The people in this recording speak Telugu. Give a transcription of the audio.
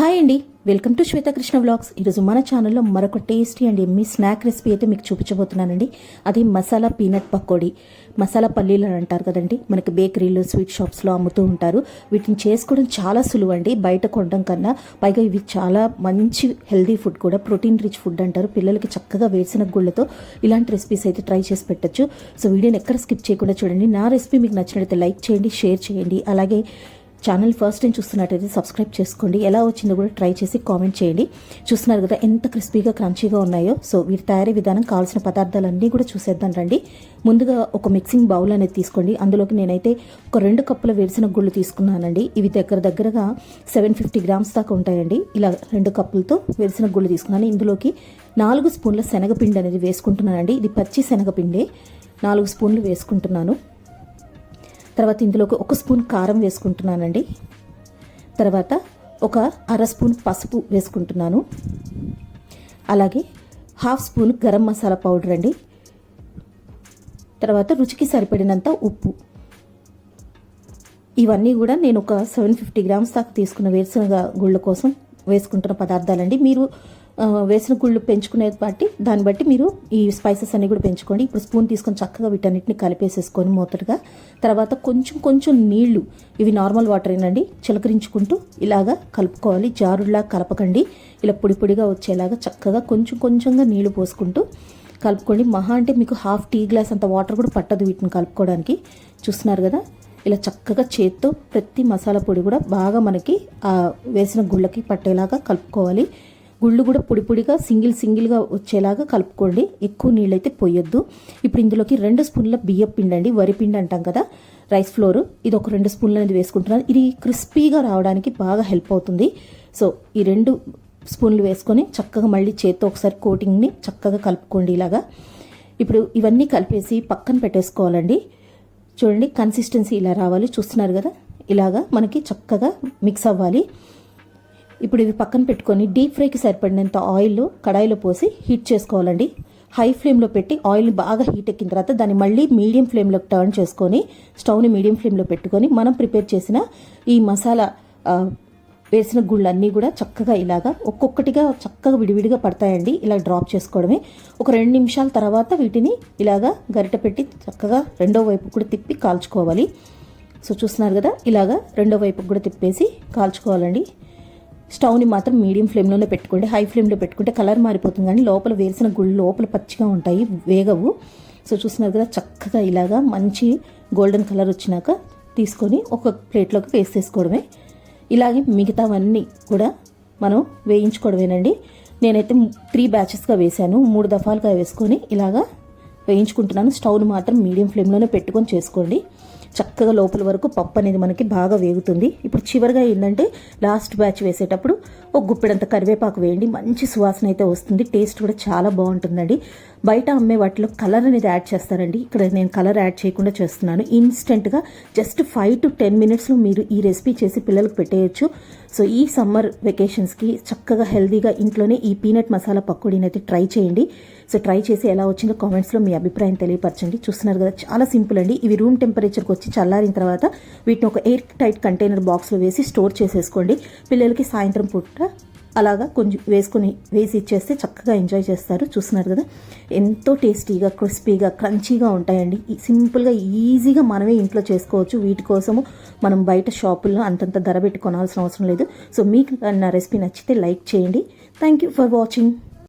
హాయ్ అండి. Welcome to Shwetakrishna vlogs. ఈరోజు మన ఛానల్లో మరొక tasty and yummy snack recipe అయితే మీకు చూపించబోతున్నానండి. అది మసాలా పీనట్ పకోడీ. మసాలా పల్లీలు అని అంటారు కదండి. మనకి బేకరీలు స్వీట్ షాప్స్లో అమ్ముతూ ఉంటారు. వీటిని చేసుకోవడం చాలా సులువు అండి బయట కొనడం కన్నా పైగా ఇవి చాలా మంచి హెల్దీ ఫుడ్ కూడా. ప్రోటీన్ రిచ్ ఫుడ్ అంటారు. పిల్లలకి చక్కగా వేసిన గుళ్ళతో ఇలాంటి రెసిపీస్ అయితే ట్రై చేసి పెట్టచ్చు. సో వీడియోని ఎక్కడ స్కిప్ చేయకుండా చూడండి. నా రెసిపీ మీకు నచ్చినట్లయితే లైక్ చేయండి షేర్ చేయండి. అలాగే ఛానల్ ఫస్ట్ టైం చూస్తున్నట్టయితే సబ్స్క్రైబ్ చేసుకోండి. ఎలా వచ్చిందో కూడా ట్రై చేసి కామెంట్ చేయండి. చూస్తున్నారు కదా ఎంత క్రిస్పీగా క్రంచీగా ఉన్నాయో. సో వీటి తయారీ విధానం కావాల్సిన పదార్థాలన్నీ కూడా చూసేద్దాం రండి. ముందుగా ఒక మిక్సింగ్ బౌల్ అనేది తీసుకోండి. అందులోకి నేనైతే ఒక రెండు కప్పుల వేరుసిన గుళ్ళు తీసుకున్నానండి. ఇవి దగ్గర దగ్గరగా సెవెన్ ఫిఫ్టీ గ్రామ్స్ దాకా ఉంటాయండి. ఇలా రెండు కప్పులతో వేరుసిన గుళ్ళు తీసుకున్నాను. ఇందులోకి నాలుగు స్పూన్ల శనగపిండి అనేది వేసుకుంటున్నానండి. ఇది పచ్చి శనగపిండే. నాలుగు స్పూన్లు వేసుకుంటున్నాను. తర్వాత ఇందులోకి ఒక స్పూన్ కారం వేసుకుంటున్నానండి. తర్వాత ఒక అర స్పూన్ పసుపు వేసుకుంటున్నాను. అలాగే half spoon garam masala powder అండి. తర్వాత రుచికి సరిపడినంత ఉప్పు. ఇవన్నీ కూడా నేను ఒక సెవెన్ ఫిఫ్టీ గ్రామ్స్ దాకా తీసుకున్న వేరుశనగ గుళ్ళ కోసం వేసుకుంటున్న పదార్థాలండి. మీరు వేసిన గుళ్ళు పెంచుకునే బట్టి దాన్ని బట్టి మీరు ఈ స్పైసెస్ అన్ని కూడా పెంచుకోండి. ఇప్పుడు స్పూన్ తీసుకొని చక్కగా వీటన్నిటిని కలిపేసేసుకొని మూతటగా తర్వాత కొంచెం కొంచెం నీళ్ళు ఇవి నార్మల్ వాటర్ ఏనండి చిలకరించుకుంటూ ఇలాగా కలుపుకోవాలి. జారుడులా కలపకండి. ఇలా పొడి పొడిగా వచ్చేలాగా చక్కగా కొంచెం కొంచెంగా నీళ్ళు పోసుకుంటూ కలుపుకోండి. మహా అంటే మీకు హాఫ్ టీ గ్లాస్ అంత వాటర్ కూడా పట్టదు వీటిని కలుపుకోవడానికి. చూస్తున్నారు కదా? ఇలా చక్కగా చేత్తో ప్రతి మసాలా పొడి కూడా బాగా మనకి ఆ వేసిన గుళ్ళకి పట్టేలాగా కలుపుకోవాలి. గుళ్ళు కూడా పొడి పొడిగా సింగిల్ సింగిల్గా వచ్చేలాగా కలుపుకోండి. ఎక్కువ నీళ్ళైతే పోయొద్దు. ఇప్పుడు ఇందులోకి రెండు స్పూన్ల బియ్యం పిండి అండి వరి పిండి అంటాం కదా రైస్ ఫ్లోర్. ఇది ఒక రెండు స్పూన్లు అనేది వేసుకుంటున్నాను. ఇది క్రిస్పీగా రావడానికి బాగా హెల్ప్ అవుతుంది. సో ఈ రెండు స్పూన్లు వేసుకొని చక్కగా మళ్ళీ చేత్తో ఒకసారి కోటింగ్ని చక్కగా కలుపుకోండి ఇలాగా. ఇప్పుడు ఇవన్నీ కలిపేసి పక్కన పెట్టేసుకోవాలండి. చూడండి కన్సిస్టెన్సీ ఇలా రావాలి. చూస్తున్నారు కదా? ఇలాగా మనకి చక్కగా మిక్స్ అవ్వాలి. ఇప్పుడు ఇవి పక్కన పెట్టుకొని డీప్ ఫ్రైకి సరిపడినంత ఆయిల్ కడాయిలో పోసి హీట్ చేసుకోవాలండి. హై ఫ్లేమ్లో పెట్టి ఆయిల్ బాగా హీట్ ఎక్కిన తర్వాత దాన్ని మళ్ళీ మీడియం ఫ్లేమ్లోకి టర్న్ చేసుకొని స్టవ్ని మీడియం ఫ్లేమ్లో పెట్టుకొని మనం ప్రిపేర్ చేసిన ఈ మసాలా వేసిన గుళ్ళన్నీ కూడా చక్కగా ఇలాగా ఒక్కొక్కటిగా చక్కగా విడివిడిగా పడతాయండి. ఇలా డ్రాప్ చేసుకోవడమే. ఒక రెండు నిమిషాల తర్వాత వీటిని ఇలాగా గరిట పెట్టి చక్కగా రెండో వైపు కూడా తిప్పి కాల్చుకోవాలి. సో చూస్తున్నారు కదా ఇలాగా రెండో వైపుకి కూడా తిప్పేసి కాల్చుకోవాలండి. స్టవ్ని మాత్రం మీడియం ఫ్లేమ్లోనే పెట్టుకోండి. హై ఫ్లేమ్లో పెట్టుకుంటే కలర్ మారిపోతుంది కానీ లోపల వేసిన గుళ్ళు లోపల పచ్చిగా ఉంటాయి వేగవు. సో చూస్తున్నారు కదా చక్కగా ఇలాగా మంచి గోల్డెన్ కలర్ వచ్చినాక తీసుకొని ఒక ప్లేట్లోకి వేసేసుకోవడమే. ఇలాగే మిగతావన్నీ కూడా మనం వేయించుకోవడమేనండి. నేనైతే త్రీ బ్యాచెస్గా వేశాను. మూడు దఫాలుగా వేసుకొని ఇలాగా వేయించుకుంటున్నాను. స్టవ్ను మాత్రం మీడియం ఫ్లేమ్లోనే పెట్టుకొని చేసుకోండి. చక్కగా లోపల వరకు పప్పు అనేది మనకి బాగా వేగుతుంది. ఇప్పుడు చివరిగా ఏంటంటే లాస్ట్ బ్యాచ్ వేసేటప్పుడు ఒక గుప్పెడంత కరివేపాకు వేయండి. మంచి సువాసన అయితే వస్తుంది. టేస్ట్ కూడా చాలా బాగుంటుందండి. బయట అమ్మే వాటిలో కలర్ అనేది యాడ్ చేస్తారండి. ఇక్కడ నేను కలర్ యాడ్ చేయకుండా చేస్తున్నాను. ఇన్స్టెంట్గా జస్ట్ ఫైవ్ టు టెన్ మినిట్స్లో మీరు ఈ రెసిపీ చేసి పిల్లలకు పెట్టేయచ్చు. సో ఈ సమ్మర్ వెకేషన్స్కి చక్కగా హెల్దీగా ఇంట్లోనే ఈ పీనట్ మసాలా పకోడీని అయితే ట్రై చేయండి. సో ట్రై చేసి ఎలా వచ్చిందో కామెంట్స్లో మీ అభిప్రాయం తెలియపరచండి. చూస్తున్నారు కదా చాలా సింపుల్ అండి. ఇవి రూమ్ టెంపరేచర్కి వచ్చి చల్లారిన తర్వాత వీటిని ఒక ఎయిర్ టైట్ కంటైనర్ బాక్స్లో వేసి స్టోర్ చేసేసుకోండి. పిల్లలకి సాయంత్రం పూట అలాగా కొంచెం వేసుకొని వేసి ఇచ్చేస్తే చక్కగా ఎంజాయ్ చేస్తారు. చూస్తున్నారు కదా? ఎంతో టేస్టీగా క్రిస్పీగా క్రంచీగా ఉంటాయండి. సింపుల్గా ఈజీగా మనమే ఇంట్లో చేసుకోవచ్చు. వీటి కోసము మనం బయట షాపుల్లో అంతంత ధర పెట్టి కొనాల్సిన అవసరం లేదు. సో మీకు నా రెసిపీ నచ్చితే లైక్ చేయండి. Thank you for watching.